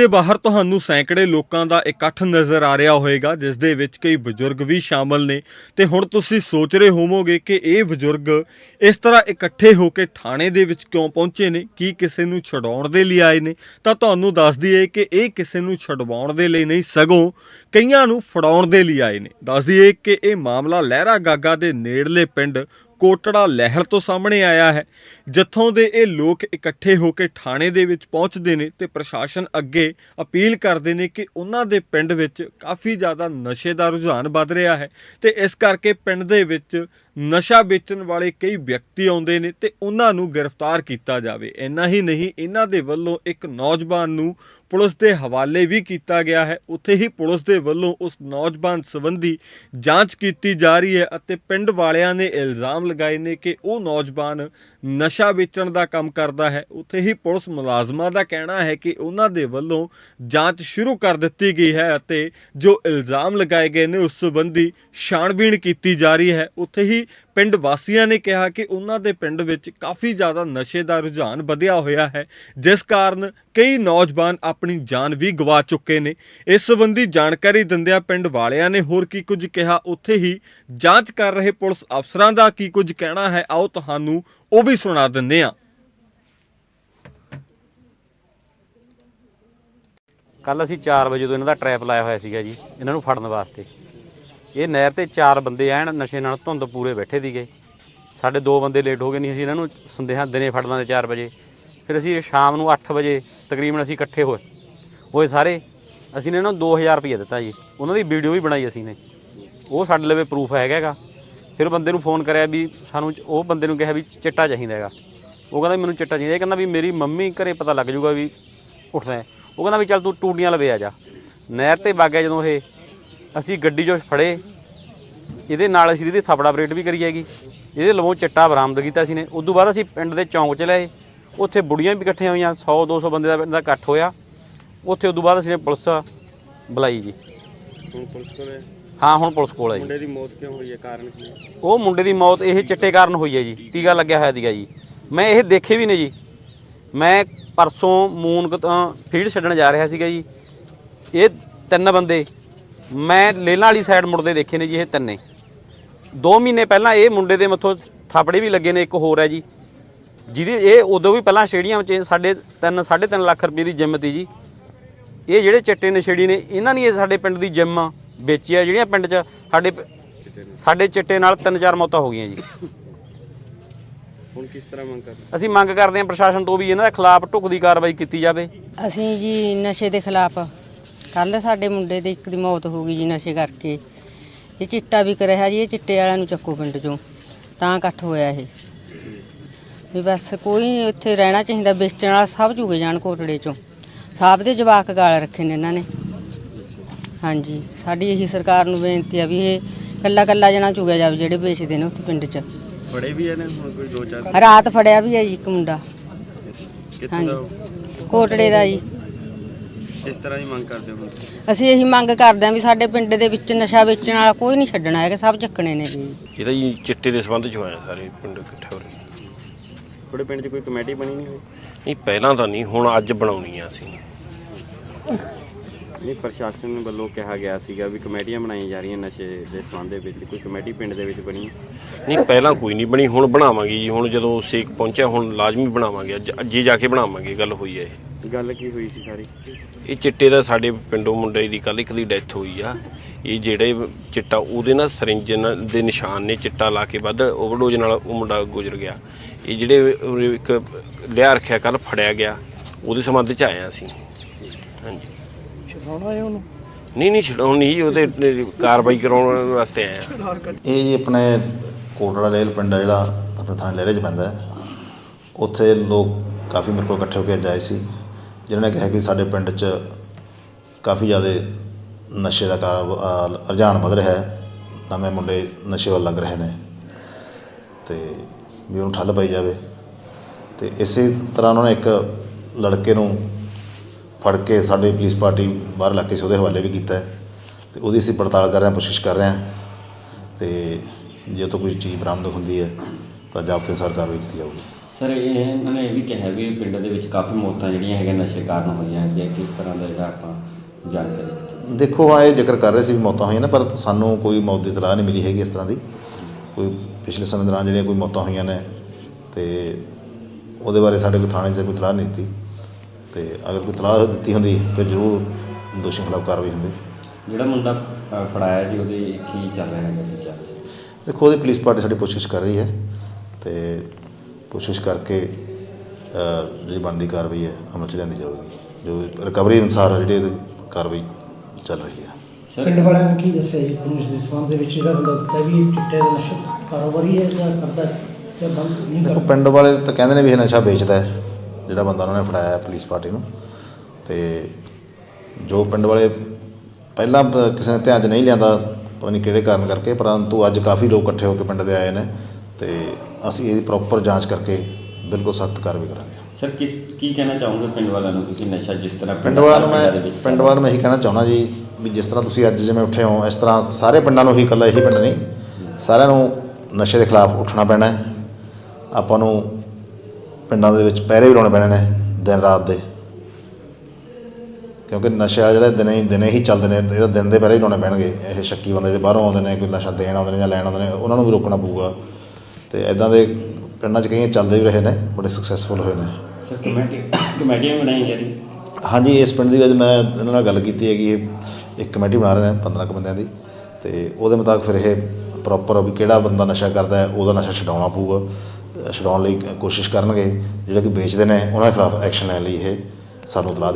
ਦੇ ਬਾਹਰ ਤੁਹਾਨੂੰ ਸੈਂਕੜੇ ਲੋਕਾਂ ਦਾ ਇਕੱਠ ਨਜ਼ਰ ਆ ਰਿਹਾ ਹੋਵੇਗਾ, ਜਿਸ ਦੇ ਵਿੱਚ ਕਈ ਬਜ਼ੁਰਗ ਵੀ ਸ਼ਾਮਲ ਨੇ। ਤੇ ਹੁਣ ਤੁਸੀਂ ਸੋਚ ਰਹੇ ਹੋਵੋਗੇ ਕਿ ਇਹ ਬਜ਼ੁਰਗ ਇਸ ਤਰ੍ਹਾਂ ਇਕੱਠੇ ਹੋ ਕੇ ਥਾਣੇ ਦੇ ਵਿੱਚ ਕਿਉਂ ਪਹੁੰਚੇ ਨੇ? ਕੀ ਕਿਸੇ ਨੂੰ ਛਡਾਉਣ ਦੇ ਲਈ ਆਏ ਨੇ? ਤਾਂ ਤੁਹਾਨੂੰ ਦੱਸ ਦਈਏ ਕਿ ਇਹ ਕਿਸੇ ਨੂੰ ਛਡਵਾਉਣ ਦੇ ਲਈ ਨਹੀਂ, ਸਗੋਂ ਕਈਆਂ ਨੂੰ ਫੜਾਉਣ ਦੇ ਲਈ ਆਏ ਨੇ। ਦੱਸ ਦਈਏ ਕਿ ਇਹ ਮਾਮਲਾ ਲਹਿਰਾ ਗਾਗਾ ਦੇ ਨੇੜਲੇ ਪਿੰਡ ਕੋਟੜਾ ਲਹਿਰ ਤੋਂ ਸਾਹਮਣੇ ਆਇਆ ਹੈ, ਜਿੱਥੋਂ ਦੇ ਇਹ ਲੋਕ ਇਕੱਠੇ ਹੋ ਕੇ ਥਾਣੇ ਦੇ ਵਿੱਚ ਪਹੁੰਚਦੇ ਨੇ ਤੇ ਪ੍ਰਸ਼ਾਸਨ ਅੱਗੇ ਅਪੀਲ ਕਰਦੇ ਨੇ ਕਿ ਉਹਨਾਂ ਦੇ ਪਿੰਡ ਵਿੱਚ ਕਾਫੀ ਜ਼ਿਆਦਾ ਨਸ਼ੇ ਦਾ ਰੁਝਾਨ ਵੱਧ ਰਿਹਾ ਹੈ ਤੇ ਇਸ ਕਰਕੇ ਪਿੰਡ ਦੇ ਵਿੱਚ ਨਸ਼ਾ ਵੇਚਣ ਵਾਲੇ ਕਈ ਵਿਅਕਤੀ ਆਉਂਦੇ ਨੇ ਤੇ ਉਹਨਾਂ ਨੂੰ ਗ੍ਰਿਫਤਾਰ ਕੀਤਾ ਜਾਵੇ। ਇੰਨਾ ਹੀ ਨਹੀਂ, ਇਹਨਾਂ ਦੇ ਵੱਲੋਂ ਇੱਕ ਨੌਜਵਾਨ ਨੂੰ ਪੁਲਿਸ ਦੇ ਹਵਾਲੇ ਵੀ ਕੀਤਾ ਗਿਆ ਹੈ। ਉੱਥੇ ਹੀ ਪੁਲਿਸ ਦੇ ਵੱਲੋਂ ਉਸ ਨੌਜਵਾਨ ਸੰਬੰਧੀ ਜਾਂਚ ਕੀਤੀ ਜਾ ਰਹੀ ਹੈ ਅਤੇ ਪਿੰਡ ਵਾਲਿਆਂ ਨੇ ਇਲਜ਼ਾਮ ਲਗਾਏ ਨੇ ਕਿ ਉਹ ਨੌਜਵਾਨ ਨਸ਼ਾ ਵੇਚਣ ਦਾ ਕੰਮ ਕਰਦਾ ਹੈ। ਉੱਥੇ ਹੀ ਪੁਲਿਸ ਮੁਲਾਜ਼ਮਾਂ ਦਾ ਕਹਿਣਾ ਹੈ ਕਿ ਉਹਨਾਂ ਦੇ ਵੱਲੋਂ ਜਾਂਚ ਸ਼ੁਰੂ ਕਰ ਦਿੱਤੀ ਗਈ ਹੈ ਅਤੇ ਜੋ ਇਲਜ਼ਾਮ ਲਗਾਏ ਗਏ ਨੇ ਉਸ ਸੰਬੰਧੀ ਛਾਣਬੀਣ ਕੀਤੀ ਜਾ ਰਹੀ ਹੈ। ਉੱਥੇ ਹੀ ਪਿੰਡ ਵਾਸੀਆਂ ਨੇ ਕਿਹਾ ਕਿ ਉਹਨਾਂ ਦੇ ਪਿੰਡ ਵਿੱਚ ਕਾਫੀ ਜ਼ਿਆਦਾ ਨਸ਼ੇ ਦਾ ਰੁਝਾਨ ਵਧਿਆ ਹੋਇਆ ਹੈ, ਜਿਸ ਕਾਰਨ ਕਈ ਨੌਜਵਾਨ ਆਪਣੀ ਜਾਨ ਵੀ ਗਵਾ ਚੁੱਕੇ ਨੇ। ਇਸ ਸੰਬੰਧੀ ਜਾਣਕਾਰੀ ਦਿੰਦਿਆਂ ਪਿੰਡ ਵਾਲਿਆਂ ਨੇ ਹੋਰ ਕੀ ਕੁਝ ਕਿਹਾ, ਉੱਥੇ ਹੀ ਜਾਂਚ ਕਰ ਰਹੇ ਪੁਲਿਸ ਅਫਸਰਾਂ ਦਾ ਕੀ ਕੁਝ ਕਹਿਣਾ ਹੈ, ਆਓ ਤੁਹਾਨੂੰ ਉਹ ਵੀ ਸੁਣਾ ਦਿੰਦੇ ਹਾਂ। ਕੱਲ ਅਸੀਂ 4 ਵਜੇ ਤੋਂ ਇਹਨਾਂ ਦਾ ਟਰੈਪ ਲਾਇਆ ਹੋਇਆ ਸੀਗਾ ਜੀ, ਇਹਨਾਂ ਨੂੰ ਫੜਨ ਵਾਸਤੇ। ਇਹ ਨਹਿਰ ਤੇ ਚਾਰ ਬੰਦੇ ਐਨ ਨਸ਼ੇ ਨਾਲ ਧੁੰਦ ਪੂਰੇ ਬੈਠੇ ਸੀਗੇ। ਸਾਡੇ ਦੋ ਬੰਦੇ ਲੇਟ ਹੋ ਗਏ ਨਹੀਂ, ਅਸੀਂ ਇਹਨਾਂ ਨੂੰ ਸੰਦੇਹਾਂ ਦਿਨੇ ਫੜ ਲਾਂਦੇ 4 ਵਜੇ। ਫਿਰ ਅਸੀਂ ਸ਼ਾਮ ਨੂੰ 8 ਵਜੇ ਤਕਰੀਬਨ ਅਸੀਂ ਇਕੱਠੇ ਹੋਏ। ਹੋਏ ਸਾਰੇ, ਅਸੀਂ ਨੇ ਇਹਨਾਂ ਨੂੰ 2000 ਰੁਪਏ ਦਿੱਤਾ ਜੀ। ਉਹਨਾਂ ਦੀ ਵੀਡੀਓ ਵੀ ਬਣਾਈ ਅਸੀਂ ਨੇ। ਉਹ ਸਾਡੇ ਲਵੇ ਪ੍ਰੂਫ ਹੈਗਾ ਹੈਗਾ। ਫਿਰ ਬੰਦੇ ਨੂੰ ਫੋਨ ਕਰਿਆ ਵੀ ਸਾਨੂੰ ਉਹ ਬੰਦੇ ਨੂੰ ਕਿਹਾ ਵੀ ਚਿੱਟਾ ਚਾਹੀਦਾ ਹੈਗਾ। ਉਹ ਕਹਿੰਦਾ ਮੈਨੂੰ ਚਿੱਟਾ ਚਾਹੀਦਾ। ਇਹ ਕਹਿੰਦਾ ਵੀ ਮੇਰੀ ਮੰਮੀ ਘਰੇ ਪਤਾ ਲੱਗ ਜੂਗਾ ਵੀ ਉੱਠਦਾ ਉਹ ਕਹਿੰਦਾ ਵੀ ਚੱਲ ਤੂੰ ਟੂਟੀਆਂ ਲਵੇ ਆ ਜਾ। ਨਹਿਰ ਤੇ ਵਗ ਗਿਆ ਜਦੋਂ ਇਹ। ਅਸੀਂ ਗੱਡੀ 'ਚੋਂ ਫੜੇ ਇਹਦੇ ਨਾਲ ਅਸੀਂ ਇਹਦੀ ਥਾਪੜਾ ਆਪਰੇਟ ਵੀ ਕਰੀ ਹੈਗੀ। ਇਹਦੇ ਲਵੋਂ ਚਿੱਟਾ ਬਰਾਮਦ ਕੀਤਾ ਸੀ ਨੇ ਉਦੋਂ ਬਾਅਦ ਅਸੀਂ ਪਿੰਡ ਦੇ ਚੌਂਕ 'ਚ ਲਏ। ਉੱਥੇ ਬੁੜੀਆਂ ਵੀ ਇਕੱਠੀਆਂ ਹੋਈਆਂ 100 200 ਬੰਦੇ ਦਾ ਪਿੰਡ ਦਾ ਇਕੱਠ ਹੋਇਆ। ਉੱਥੇ ਉਦੋਂ ਬਾਅਦ ਅਸੀਂ ਨੇ ਪੁਲਿਸ ਬੁਲਾਈ ਜੀ। ਹੁਣ ਪੁਲਿਸ ਕੋਲ ਹੈ। ਹਾਂ ਹੁਣ ਪੁਲਿਸ ਕੋਲ ਹੈ ਜੀ। ਮੁੰਡੇ ਦੀ ਮੌਤ ਕਿਉਂ ਹੋਈ ਹੈ? ਕਾਰਨ ਕੀ ਹੈ? ਉਹ ਮੁੰਡੇ ਦੀ ਮੌਤ ਇਹ ਚਿੱਟੇ ਕਾਰਨ ਹੋਈ ਹੈ ਜੀ। ਟੀਕਾ ਲੱਗਿਆ ਹੋਇਆ ਸੀਗਾ ਜੀ। ਮੈਂ ਇਹ ਦੇਖੇ ਵੀ ਨੇ ਜੀ। ਮੈਂ ਪਰਸੋਂ ਮੂਨ ਤੋਂ ਫੀਡ ਛੱਡਣ ਜਾ ਰਿਹਾ ਸੀਗਾ ਜੀ। ਇਹ ਤਿੰਨ ਬੰਦੇ ਮੈਂ ਲੇਲਾਂ ਵਾਲੀ ਸਾਈਡ ਮੁੜਦੇ ਦੇਖੇ ਨੇ ਜੀ ਇਹ ਤਿੰਨੇ। 2 ਮਹੀਨੇ ਪਹਿਲਾਂ ਇਹ ਮੁੰਡੇ ਦੇ ਮੱਥੋਂ ਥਾਪੜੇ ਵੀ ਲੱਗੇ ਨੇ ਇੱਕ ਹੋਰ ਹੈ ਜੀ। ਜਿਹਦੀ ਇਹ ਉਦੋਂ ਵੀ ਪਹਿਲਾਂ ਸਟੇਡੀਅਮ 'ਚ ਸਾਡੇ 3 3.5 ਲੱਖ ਰੁਪਏ ਦੀ ਜਿੰਮ ਤੀ ਜੀ। ਇਹ ਜਿਹੜੇ ਚਿੱਟੇ ਨਸ਼ੇੜੀ ਨੇ ਇਹਨਾਂ ਨੇ ਇਹ ਸਾਡੇ ਪਿੰਡ ਦੀ ਜਿੰਮ ਵੇਚੀ ਆ। ਜਿਹੜੀਆਂ ਪਿੰਡ 'ਚ ਸਾਡੇ ਸਾਡੇ ਚਿੱਟੇ ਨਾਲ ਤਿੰਨ ਚਾਰ ਮੌਤਾਂ ਹੋ ਗਈਆਂ ਜੀ। ਹੁਣ ਕਿਸ ਤਰ੍ਹਾਂ ਮੰਗ ਕਰ ਅਸੀਂ ਮੰਗ ਕਰਦੇ ਹਾਂ ਪ੍ਰਸ਼ਾਸਨ ਤੋਂ ਵੀ ਇਹਨਾਂ ਦੇ ਖਿਲਾਫ ਢੁਕਦੀ ਕਾਰਵਾਈ ਕੀਤੀ ਜਾਵੇ। ਅਸੀਂ ਜੀ ਨਸ਼ੇ ਦੇ ਖਿਲਾਫ ਕੱਲ ਸਾਡੇ ਮੁੰਡੇ ਦੇ ਇੱਕ ਦੀ ਮੌਤ ਹੋ ਗਈ ਜੀ ਨਸ਼ੇ ਕਰਕੇ। ਇਹ ਚਿੱਟਾ ਵਿਕ ਰਿਹਾ ਜੀ ਇਹ ਚਿੱਟੇ ਵਾਲਿਆਂ ਨੂੰ ਚੱਕੋ ਪਿੰਡ ਚੋਂ। ਤਾਂ ਇਕੱਠ ਹੋਇਆ ਇਹ। ਵੀ ਬਸ ਕੋਈ ਇੱਥੇ ਰਹਿਣਾ ਚਾਹੀਦਾ ਵੇਚਣ ਵਾਲਾ ਸਭ ਚੁਗੇ ਜਾਣ ਕੋਟੜੇ ਚੋਂ। ਸਾਬ ਦੇ ਜਵਾਕ ਗਾਲ ਰੱਖੇ ਨੇ ਇਹਨਾਂ ਨੇ। ਹਾਂਜੀ ਸਾਡੀ ਇਹੀ ਸਰਕਾਰ ਨੂੰ ਬੇਨਤੀ ਆ ਵੀ ਇਹ ਕੱਲਾ ਕੱਲਾ ਜਣਾ ਚੁਗਿਆ ਜਾਵੇ ਜਿਹੜੇ ਵੇਚਦੇ ਨੇ ਉੱਥੇ ਪਿੰਡ 'ਚ। ਬੜੇ ਵੀ ਨੇ ਹੁਣ ਕੋਈ ਦੋ ਚਾਰ? ਰਾਤ ਫੜਿਆ ਵੀ ਹੈ ਜੀ ਇੱਕ ਮੁੰਡਾ। ਕਿੱਥੋਂ ਦਾ ਹਾਂਜੀ ਕੋਟੜੇ ਦਾ ਜੀ। ਕਿਸ ਤਰ੍ਹਾਂ ਦੀ ਮੰਗ ਕਰਦੇ ਹੋ ਅਸੀਂ ਇਹੀ ਮੰਗ ਕਰਦੇ ਹਾਂ ਵੀ ਸਾਡੇ ਪਿੰਡ ਦੇ ਵਿੱਚ ਨਸ਼ਾ ਵੇਚਣ ਵਾਲਾ ਕੋਈ ਨਹੀਂ ਛੱਡਣਾ ਹੈਗਾ ਸਭ ਚੱਕਣੇ ਨੇ ਜੀ। ਇਹ ਤਾਂ ਜੀ ਚਿੱਟੇ ਦੇ ਸੰਬੰਧ ਚ ਹੋਇਆ ਸਾਰੇ ਪਿੰਡ ਇਕੱਠੇ ਹੋ ਰਹੇ। ਤੁਹਾਡੇ ਪਿੰਡ 'ਚ ਕੋਈ ਕਮੇਟੀ ਬਣੀ ਨਹੀਂ ਹੋਈ? ਨਹੀਂ ਪਹਿਲਾਂ ਤਾਂ ਨਹੀਂ ਹੁਣ ਅੱਜ ਬਣਾਉਣੀ ਆ ਅਸੀਂ। ਨਹੀਂ ਪ੍ਰਸ਼ਾਸਨ ਵੱਲੋਂ ਕਿਹਾ ਗਿਆ ਸੀਗਾ ਵੀ ਕਮੇਟੀਆਂ ਬਣਾਈਆਂ ਜਾ ਰਹੀਆਂ ਨਸ਼ੇ ਦੇ ਸੰਬੰਧ ਦੇ ਵਿੱਚ ਕੋਈ ਕਮੇਟੀ ਪਿੰਡ ਦੇ ਵਿੱਚ ਬਣੀ? ਨਹੀਂ ਪਹਿਲਾਂ ਕੋਈ ਨਹੀਂ ਬਣੀ ਹੁਣ ਬਣਾਵਾਂਗੇ ਜੀ। ਹੁਣ ਜਦੋਂ ਸੇਕ ਪਹੁੰਚਿਆ ਹੁਣ ਲਾਜ਼ਮੀ ਬਣਾਵਾਂਗੇ। ਅੱਜ ਅੱਜੇ ਜਾ ਕੇ ਬਣਾਵਾਂਗੇ ਗੱਲ ਹੋਈ ਹੈ ਇਹ। ਗੱਲ ਕੀ ਹੋਈ ਸੀ ਸਾਰੀ? ਇਹ ਚਿੱਟੇ ਦਾ ਸਾਡੇ ਪਿੰਡੋਂ ਮੁੰਡੇ ਦੀ ਕੱਲ ਇੱਕ ਦੀ ਡੈਥ ਹੋਈ ਆ। ਇਹ ਜਿਹੜੇ ਚਿੱਟਾ ਉਹਦੇ ਨਾਲ ਸਰਿੰਜ ਦੇ ਨਿਸ਼ਾਨ ਨੇ ਚਿੱਟਾ ਲਾ ਕੇ ਵੱਧ ਓਵਰਡੋਜ਼ ਨਾਲ ਉਹ ਮੁੰਡਾ ਗੁਜ਼ਰ ਗਿਆ। ਇਹ ਜਿਹੜੇ ਇੱਕ ਲਿਆ ਰੱਖਿਆ ਕੱਲ ਫੜਿਆ ਗਿਆ। ਉਹਦੇ ਸੰਬੰਧ ਚ ਹਾਂ ਅਸੀਂ। ਹਾਂਜੀ। ਛਡਾਉਣਾ ਹੈ ਉਹਨੂੰ? ਨਹੀਂ ਨਹੀਂ ਛਡਾਉਣ ਨਹੀਂ ਜੀ, ਉਹਦੇ ਕਾਰਵਾਈ ਕਰਾਉਣ ਵਾਸਤੇ ਆਏ ਹਾਂ ਇਹ ਜੀ ਆਪਣੇ ਕੋਟੜਾ ਲੇਲ ਪਿੰਡ ਆ ਜਿਹੜਾ ਆਪਣੇ ਥਾਣੇ ਲਹਿਰੇ 'ਚ ਪੈਂਦਾ ਹੈ। ਉੱਥੇ ਲੋਕ ਕਾਫੀ ਮੇਰੇ ਕੋਲ ਇਕੱਠੇ ਹੋ ਕੇ ਅੱਜ ਆਏ ਸੀ। ਜਿਨ੍ਹਾਂ ਨੇ ਕਿਹਾ ਕਿ ਸਾਡੇ ਪਿੰਡ 'ਚ ਕਾਫੀ ਜ਼ਿਆਦਾ ਨਸ਼ੇ ਦਾ ਕਾਰ ਰੁਝਾਨ ਵਧ ਰਿਹਾ ਹੈ। ਨਵੇਂ ਮੁੰਡੇ ਨਸ਼ੇ ਵੱਲ ਲੱਗ ਰਹੇ ਨੇ। ਤੇ ਵੀ ਉਹਨੂੰ ਠੱਲ ਪਾਈ ਜਾਵੇ। ਤੇ ਇਸੇ ਤਰ੍ਹਾਂ ਉਹਨਾਂ ਨੇ ਇੱਕ ਲੜਕੇ ਨੂੰ ਫੜ ਕੇ ਸਾਡੇ ਪੁਲਿਸ ਪਾਰਟੀ ਬਾਹਰ ਇਲਾਕੇ 'ਚ ਉਹਦੇ ਹਵਾਲੇ ਵੀ ਕੀਤਾ ਹੈ। ਤੇ ਉਹਦੀ ਅਸੀਂ ਪੜਤਾਲ ਕਰ ਰਹੇ ਹਾਂ ਕੋਸ਼ਿਸ਼ ਕਰ ਰਹੇ ਹਾਂ। ਤੇ ਜੇ ਤੋਂ ਕੋਈ ਚੀਜ਼ ਬਰਾਮਦ ਹੁੰਦੀ ਹੈ ਤਾਂ ਜਾਬਤੇ ਅਨੁਸਾਰ ਕਾਰਵਾਈ ਕੀਤੀ ਜਾਊਗੀ ਸਰ ਇਹ ਇਹਨਾਂ ਨੇ ਇਹ ਵੀ ਕਿਹਾ ਵੀ ਪਿੰਡ ਦੇ ਵਿੱਚ ਕਾਫੀ ਮੌਤਾਂ ਜਿਹੜੀਆਂ ਹੈਗੀਆਂ ਨਸ਼ੇ ਕਾਰਨ ਹੋਈਆਂ ਹੈਗੀਆਂ ਕਿਸ ਤਰ੍ਹਾਂ ਦਾ ਜਿਹੜਾ ਆਪਾਂ ਜਾਣਕਾਰੀ ਦੇਖੋ ਇਹ ਜ਼ਿਕਰ ਕਰ ਰਹੇ ਸੀ ਵੀ ਮੌਤਾਂ ਹੋਈਆਂ ਨੇ ਪਰ ਸਾਨੂੰ ਕੋਈ ਮੌਤ ਦੀ ਇਤਲਾਹ ਨਹੀਂ ਮਿਲੀ ਹੈਗੀ ਇਸ ਤਰ੍ਹਾਂ ਦੀ। ਕੋਈ ਪਿਛਲੇ ਸਮੇਂ ਦੌਰਾਨ ਜਿਹੜੀਆਂ ਕੋਈ ਮੌਤਾਂ ਹੋਈਆਂ ਨੇ ਤੇ ਉਹਦੇ ਬਾਰੇ ਸਾਡੇ ਕੋਈ ਥਾਣੇ 'ਚ ਕੋਈ ਇਤਲਾਹ ਨਹੀਂ ਦਿੱਤੀ। ਤੇ ਅਗਰ ਕੋਈ ਇਤਲਾਹ ਦਿੱਤੀ ਹੁੰਦੀ ਫਿਰ ਜ਼ਰੂਰ ਦੋਸ਼ੀਆਂ ਖਿਲਾਫ ਕਾਰਵਾਈ ਹੁੰਦੀ। ਜਿਹੜਾ ਮੁੰਡਾ ਅ, ਫੜਾਇਆ ਜੀ ਉਹਦੇ ਕੀ ਚੱਲ ਰਿਹਾ ਹੈਗਾ ਜੀ? ਚਾਰਜ ਦੇਖੋ ਉਹਦੀ ਪੁਲਿਸ ਪਾਰਟੀ ਸਾਡੀ ਕੋਸ਼ਿਸ਼ ਕਰ ਰਹੀ ਹੈ ਤੇ ਕੋਸ਼ਿਸ਼ ਕਰਕੇ ਅ, ਜਿਹੜੀ ਬਣਦੀ ਕਾਰਵਾਈ ਹੈ ਅਮਲ 'ਚ ਲਿਆਂਦੀ ਜਾਊਗੀ ਜੋ ਰਿਕਵਰੀ ਅਨੁਸਾਰ ਜਿਹੜੀ ਇਹਦੀ ਕਾਰਵਾਈ ਚੱਲ ਰਹੀ ਹੈ। ਪਿੰਡ ਵਾਲਿਆਂ ਨੇ ਕੀ ਦੱਸਿਆ ਜੀ? ਇਸ ਦੇ ਸੰਬੰਧ ਦੇ ਵਿੱਚ ਜਿਹੜਾ ਬੰਦਾ ਦਿੱਤਾ ਵੀ ਇਹ ਚਿੱਟੇ ਦਾ ਨਸ਼ਾ ਕਾਰੋਬਾਰੀ ਹੈ ਜਾਂ ਕਰਦਾ ਹੈ ਜਾਂ ਬੰਦ ਨਹੀਂ ਦੇਖੋ ਕਰਦਾ। ਪਿੰਡ ਵਾਲੇ ਤਾਂ ਕਹਿੰਦੇ ਨੇ ਵੀ ਇਹ ਨਸ਼ਾ ਵੇਚਦਾ ਹੈ। ਜਿਹੜਾ ਬੰਦਾ ਉਹਨਾਂ ਨੇ ਫੜਾਇਆ ਪੁਲਿਸ ਪਾਰਟੀ ਨੂੰ ਤੇ ਜੋ ਪਿੰਡ ਵਾਲੇ ਪਹਿਲਾਂ ਕਿਸੇ ਨੇ ਧਿਆਨ 'ਚ ਨਹੀਂ ਲਿਆਂਦਾ ਪਤਾ ਨਹੀਂ ਕਿਹੜੇ ਕਾਰਨ ਕਰਕੇ ਪਰੰਤੂ ਅੱਜ ਕਾਫੀ ਲੋਕ ਇਕੱਠੇ ਹੋ ਕੇ ਪਿੰਡ ਦੇ ਆਏ ਨੇ ਤੇ ਅਸੀਂ ਇਹਦੀ ਪ੍ਰੋਪਰ ਜਾਂਚ ਕਰਕੇ ਬਿਲਕੁਲ ਸਖਤ ਕਾਰਵਾਈ ਕਰਾਂਗੇ। ਸਰ ਕਿਸ ਕੀ ਕਹਿਣਾ ਚਾਹੋਗੇ ਪਿੰਡ ਵਾਲਿਆਂ ਨੂੰ ਤੁਸੀਂ ਨਸ਼ਾ ਜਿਸ ਤਰ੍ਹਾਂ ਪਿੰਡ ਵਾਲਿਆਂ ਨੂੰ ਮੈਂ ਪਿੰਡ ਵਾਲਿਆਂ ਨੂੰ ਮੈਂ ਇਹੀ ਕਹਿਣਾ ਚਾਹੁੰਦਾ ਜੀ ਵੀ ਜਿਸ ਤਰ੍ਹਾਂ ਤੁਸੀਂ ਅੱਜ ਜਿਵੇਂ ਉੱਠੇ ਹੋ ਇਸ ਤਰ੍ਹਾਂ ਸਾਰੇ ਪਿੰਡਾਂ ਨੂੰ ਹੀ ਇਕੱਲਾ ਇਹੀ ਪਿੰਡ ਨਹੀਂ ਸਾਰਿਆਂ ਨੂੰ ਨਸ਼ੇ ਦੇ ਖਿਲਾਫ ਉੱਠਣਾ ਪੈਣਾ ਹੈ। ਆਪਾਂ ਨੂੰ ਪਿੰਡਾਂ ਦੇ ਵਿੱਚ ਪਹਿਰੇ ਵੀ ਲਾਉਣੇ ਪੈਣੇ ਨੇ ਦਿਨ ਰਾਤ ਦੇ। ਕਿਉਂਕਿ ਨਸ਼ਾ ਜਿਹੜੇ ਦਿਨੇ ਹੀ ਦਿਨੇ ਹੀ ਚੱਲਦੇ ਨੇ ਇਹਦਾ ਦਿਨ ਦੇ ਪਹਿਰੇ ਹੀ ਲਾਉਣੇ ਪੈਣਗੇ। ਇਹ ਸ਼ੱਕੀ ਬੰਦੇ ਜਿਹੜੇ ਬਾਹਰੋਂ ਆਉਂਦੇ ਨੇ ਕੋਈ ਨਸ਼ਾ ਦੇਣ ਆਉਂਦੇ ਨੇ ਜਾਂ ਲੈਣ ਆਉਂਦੇ ਨੇ ਉਹਨਾਂ ਨੂੰ ਵੀ ਰੋਕਣਾ ਪਊਗਾ। ਤੇ ਐਦਾਂ ਦੇ ਪਿੰਡਾਂ 'ਚ ਕਈ ਚੱਲਦੇ ਵੀ ਰਹੇ ਨੇ ਬੜੇ ਸਕਸੈਸਫੁਲ ਹੋਏ ਨੇ। ਕਮੇਟੀ ਕਮੇਟੀਆਂ ਬਣਾਈਆਂ ਜਾ? ਹਾਂਜੀ ਇਸ ਪਿੰਡ ਦੀ ਵਿੱਚ ਮੈਂ ਇਹਨਾਂ ਨਾਲ ਗੱਲ ਕੀਤੀ ਹੈਗੀ ਇਹ ਇੱਕ ਕਮੇਟੀ ਬਣਾ ਰਹੇ ਨੇ 15 ਕੁ ਬੰਦਿਆਂ ਦੀ। ਤੇ ਉਹਦੇ ਮੁਤਾਬਕ ਫਿਰ ਇਹ ਪ੍ਰੋਪਰ ਵੀ ਕਿਹੜਾ ਬੰਦਾ ਨਸ਼ਾ ਕਰਦਾ ਹੈ ਉਹਦਾ ਨਸ਼ਾ ਛਡਾਉਣਾ ਪਊਗਾ। ਛਡਾਉਣ ਲਈ ਕੋਸ਼ਿਸ਼ ਕਰਨਗੇ, ਜਿਹੜੇ ਕਿ ਵੇਚਦੇ ਨੇ, ਉਹਨਾਂ ਖਿਲਾਫ ਐਕਸ਼ਨ ਲੈਣ ਲਈ ਇਹ ਸਾਨੂੰ ਇਤਲਾਹ ਦੇ